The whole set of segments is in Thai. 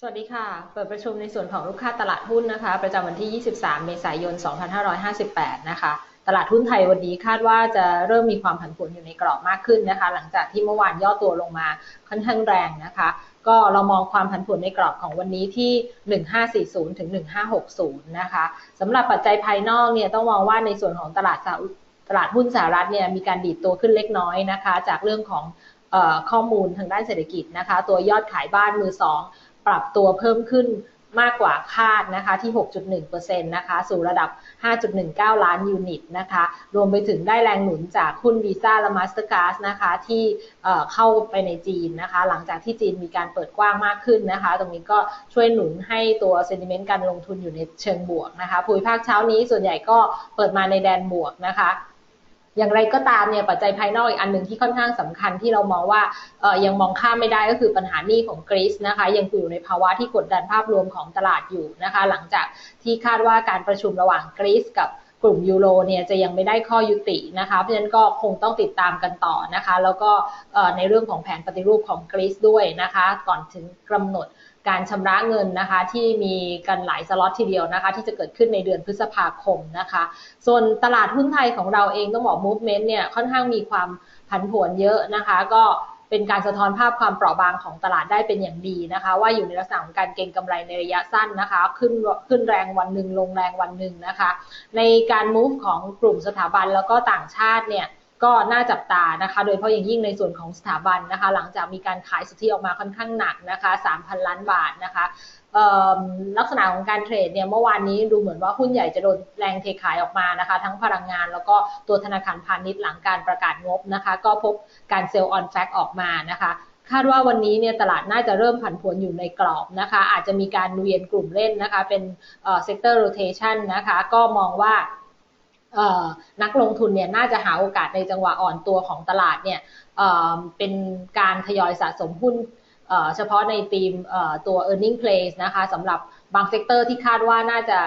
สวัสดีค่ะ เปิดประชุมในส่วนของลูกค้าตลาดหุ้นนะคะ ประจำวันที่ 23 เมษายน 2558 นะคะ ตลาดหุ้นไทยวันนี้คาดว่าจะเริ่มมีความผันผวนอยู่ในกรอบมากขึ้นนะคะ หลังจากที่เมื่อวานย่อตัวลงมาค่อนข้างแรงนะคะ ก็เรามองความผันผวนในกรอบของวันนี้ที่ 1540 ถึง 1560 นะคะสำหรับปัจจัยภายนอกเนี่ยต้องมองว่าในส่วนของตลาดตลาดหุ้นสหรัฐเนี่ยมีการดีดตัวขึ้นเล็กน้อยนะคะ จากเรื่องของข้อมูลทางด้านเศรษฐกิจนะคะ ตัวยอดขายบ้านมือสอง ปรับตัวเพิ่มขึ้นมากกว่าคาดนะคะที่ 6.1%นะคะสู่ระดับ 5.19 ล้านยูนิตนะคะ รวมไปถึงได้แรงหนุนจากหุ้นวีซ่าและมาสเตอร์การ์ดนะคะที่เข้าไปในจีนนะคะ หลังจากที่จีนมีการเปิดกว้างมากขึ้นนะคะ ตรงนี้ก็ช่วยหนุนให้ตัวเซนิเมนต์การลงทุนอยู่ในเชิงบวกนะคะภูมิภาคเช้านี้ส่วนใหญ่ก็เปิดมาในแดนบวกนะคะ อย่างไรก็ตามเนี่ยปัจจัยภายนอกอีกอันหนึ่งที่ค่อนข้างสำคัญที่เรามองว่ายังมองข้ามไม่ได้ก็คือปัญหาหนี้ของกรีซนะคะยังอยู่ในภาวะที่กดดันภาพรวมของตลาดอยู่นะคะ หลังจากที่คาดว่าการประชุมระหว่างกรีซกับกลุ่มยูโรเนี่ยจะยังไม่ได้ข้อยุตินะคะเพราะฉะนั้นก็คงต้องติดตามกันต่อนะคะ แล้วก็ในเรื่องของแผนปฏิรูปของกรีซด้วยนะคะ ก่อนถึงกำหนด การชำระเงินนะคะที่มีกันหลายสล็อตทีเดียวนะคะที่จะเกิดขึ้นในเดือนพฤษภาคมนะคะ ส่วนตลาดหุ้นไทยของเราเองต้องบอก movement เนี่ยค่อนข้างมีความผันผวนเยอะนะคะ ก็เป็นการสะท้อนภาพความเปราะบางของตลาดได้เป็นอย่างดีนะคะ ว่าอยู่ในลักษณะของการเก็งกำไรในระยะสั้นนะคะ ขึ้นขึ้นแรงวันหนึ่งลงแรงวันหนึ่งนะคะ ในการ move ของกลุ่มสถาบันแล้วก็ต่างชาติเนี่ย ก็น่าจับตานะคะ โดยเฉพาะอย่างยิ่งในส่วนของสถาบันนะคะ หลังจากมีการขายสุทธิออกมาค่อนข้างหนักนะคะ 3,000 ล้านบาทนะคะลักษณะของการเทรดเนี่ยเมื่อวานนี้ดูเหมือนว่าหุ้นใหญ่จะโดนแรงเทขายออกมานะคะ ทั้งพลังงานแล้วก็ตัวธนาคารพาณิชย์หลังการประกาศงบนะคะ ก็พบการเซลล์ออนแฟกออกมานะคะคาดว่าวันนี้เนี่ยตลาดน่าจะเริ่มผันผวนอยู่ในกรอบนะคะ อาจจะมีการเวียนกลุ่มเล่นนะคะ เป็นเซกเตอร์โรเทชันนะคะ ก็มองว่า นักลงทุนเนี่ยน่าจะหาโอกาสในจังหวะอ่อนตัวของตลาดเนี่ยเป็นการทยอยสะสมหุ้นเฉพาะในทีมตัว e a r n i n g place นะคะสำหรับบางเซกเตอร์ที่คาดว่าน่าจะ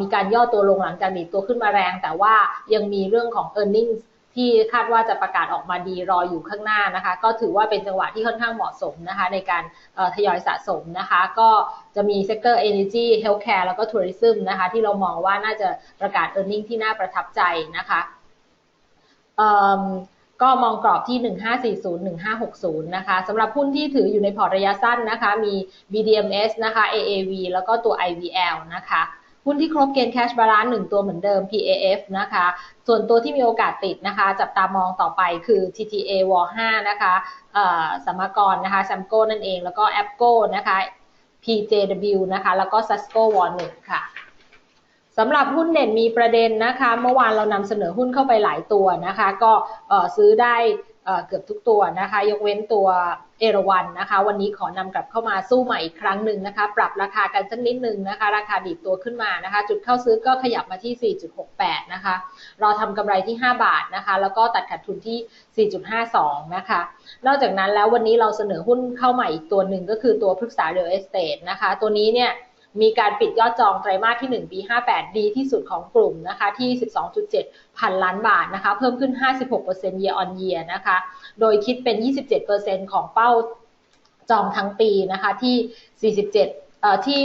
มีการย่อตัวลงหลังจากดีตัวขึ้นมาแรง แต่ว่ายังมีเรื่องของ e a r n i n g ที่คาดว่าจะประกาศออกมาดีรออยู่ข้างหน้านะคะ ก็ถือว่าเป็นจังหวะที่ค่อนข้างเหมาะสมนะคะ ในการทยอยสะสมนะคะ ก็จะมีเซกเตอร์ Energy Healthcare แล้วก็ Tourism นะคะ ที่เรามองว่าน่าจะประกาศ e a r n i n g ที่น่าประทับใจนะคะก็มองกรอบที่ 1540-1560 นะคะสำหรับหุ้นที่ถืออยู่ในพอร์ตระยะสั้นนะคะ มี BDMs นะคะ AAV แล้วก็ตัว IVL นะคะ หุ้นที่ครบเกณฑ์แคชบาลานซ์หนึ่งตัวเหมือนเดิม PAF นะคะ ส่วนตัวที่มีโอกาสติดนะคะ จับตามองต่อไปคือ TTA w 5นะคะสมกรนะคะ s a m c o นั่นเอง แล้วก็ a p c o นะคะ PJW นะคะ แล้วก็ Sasco w 1ค่ะสำหรับหุ้นเด่นมีประเด็นนะคะ เมื่อวานเรานำเสนอหุ้นเข้าไปหลายตัวนะคะ ก็ซื้อได้เกือบทุกตัวนะคะ ยกเว้นตัว เอราวันนะคะ วันนี้ขอนำกลับเข้ามาสู้ใหม่อีกครั้งหนึ่งนะคะ ปรับราคากันสักนิดนึงนะคะ ราคาดีดตัวขึ้นมานะคะ จุดเข้าซื้อก็ขยับมาที่ 4.68 นะคะเราทำกำไรที่ 5 บาทนะคะ แล้วก็ตัดขาดทุนที่ 4.52 นะคะ นอกจากนั้นแล้ววันนี้เราเสนอหุ้นเข้าใหม่อีกตัวหนึ่งก็คือตัวพฤกษาเรียลเอสเตทนะคะ ตัวนี้เนี่ย มีการปิดยอดจองไตรมาสที่ 1 ปี 58 ดีที่สุดของกลุ่มนะคะที่ 12.7 พันล้านบาทนะคะเพิ่มขึ้น 56% year on year นะคะโดยคิดเป็น 27%ของเป้าจองทั้งปีนะคะที่ 47ที่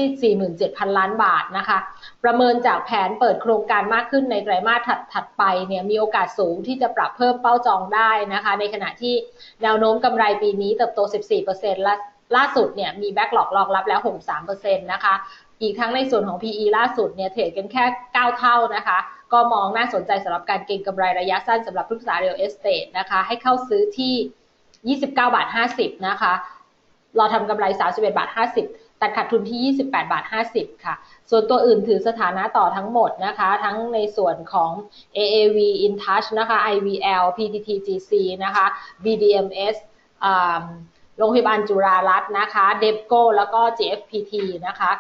47,000 ล้านบาทนะคะ ประเมินจากแผนเปิดโครงการมากขึ้นในไตรมาสถัดถัดไปเนี่ยมีโอกาสสูงที่จะปรับเพิ่มเป้าจองได้นะคะ ในขณะที่แนวโน้มกำไรปีนี้เติบโต 14%และ ล่าสุดเนี่ยมีแบ็กหลอกรองรับแล้ว 63%นะคะ อีกทั้งในส่วนของ PE ล่าสุดเนี่ยเทรดกันแค่ 9 เท่านะคะ ก็มองน่าสนใจสำหรับการเก็งกำไรระยะสั้นสำหรับผู้ศึกษาเรียลเอสเตนะคะ ให้เข้าซื้อที่ 29 บาท 50 นะคะ เราทำกำไร 31 บาท 50 ตัดขาดทุนที่ 28 บาท 50 ค่ะ ส่วนตัวอื่นถือสถานะต่อทั้งหมดนะคะ ทั้งในส่วนของ AAV InTouch นะคะ IVL PTTGC นะคะ BDMS โรงพยาบาลจุฬารัตน์นะคะเดบโก้แล้วก็ GFPT นะคะ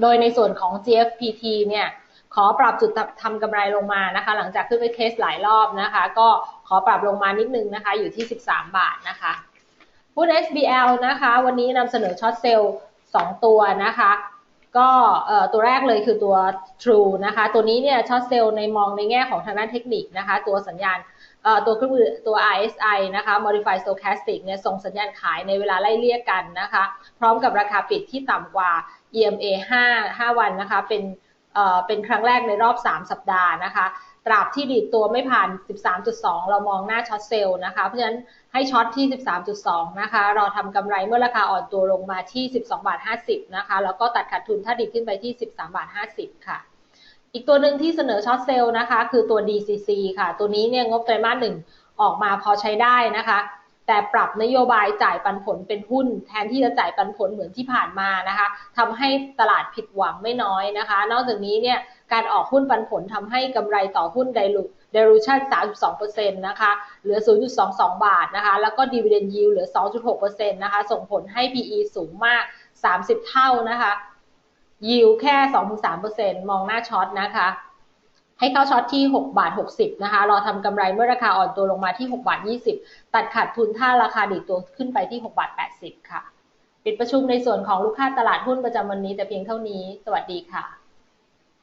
โดยในส่วนของ GFPT เนี่ยขอปรับจุดทำกำไรลงมานะคะ หลังจากขึ้นไปเทสหลายรอบนะคะ ก็ขอปรับลงมานิดนึงนะคะ อยู่ที่ 13 บาทนะคะหุ้น SBL นะคะ วันนี้นำเสนอช็อตเซลล์2ตัวนะคะ ก็ตัวแรกเลยคือตัว True นะคะ ตัวนี้เนี่ยช็อตเซลล์ในมองในแง่ของทางด้านเทคนิคนะคะ ตัวสัญญาณ ตัวเครื่องมือตัว RSI นะคะ Modified Stochastic เนี่ยส่งสัญญาณขายในเวลาไล่เลี่ยกันนะคะ พร้อมกับราคาปิดที่ต่ำกว่า EMA 5 5 วันนะคะ เป็นเอ่อเป็นครั้งแรกในรอบ 3 สัปดาห์นะคะตราบที่ดีดตัวไม่ผ่าน 13.2 เรามองหน้าช็อตเซลล์นะคะ เพราะฉะนั้นให้ช็อตที่ 13.2 นะคะราทำกำไรเมื่อราคาอ่อนตัวลงมาที่ 12บาท50 นะคะ แล้วก็ตัดขาดทุนถ้าดีดขึ้นไปที่ 13บาท50 ค่ะ อีกตัวหนึ่งที่เสนอช็อตเซลล์นะคะ คือตัว DCC ค่ะ ตัวนี้เนี่ยงบไตรมาสหนึ่งออกมาพอใช้ได้นะคะ แต่ปรับนโยบายจ่ายปันผลเป็นหุ้น แทนที่จะจ่ายปันผลเหมือนที่ผ่านมานะคะทำให้ตลาดผิดหวังไม่น้อยนะคะ นอกจากนี้เนี่ยการออกหุ้นปันผลทำให้กำไรต่อหุ้น dilution 32%นะคะ เหลือ 0.22 บาทนะคะ แล้วก็ dividend yield เหลือ 2.6%นะคะ ส่งผลให้ PE สูงมาก 30 เท่านะคะ ยิวแค่สองถึงสามองหน้าช็อตนะคะ ให้เข้าช็อตที่หกบาทหกสิบนะคะ รอทำกำไรเมื่อราคาอ่อนตัวลงมาที่หกบาทยี่สิบตัดขาดทุนถ้าราคาดีตัวขึ้นไปที่หกบาทแปดสิบค่ะ ปิดประชุมในส่วนของลูกค้าตลาดหุ้นประจำวันนี้แต่เพียงเท่านี้ สวัสดีค่ะ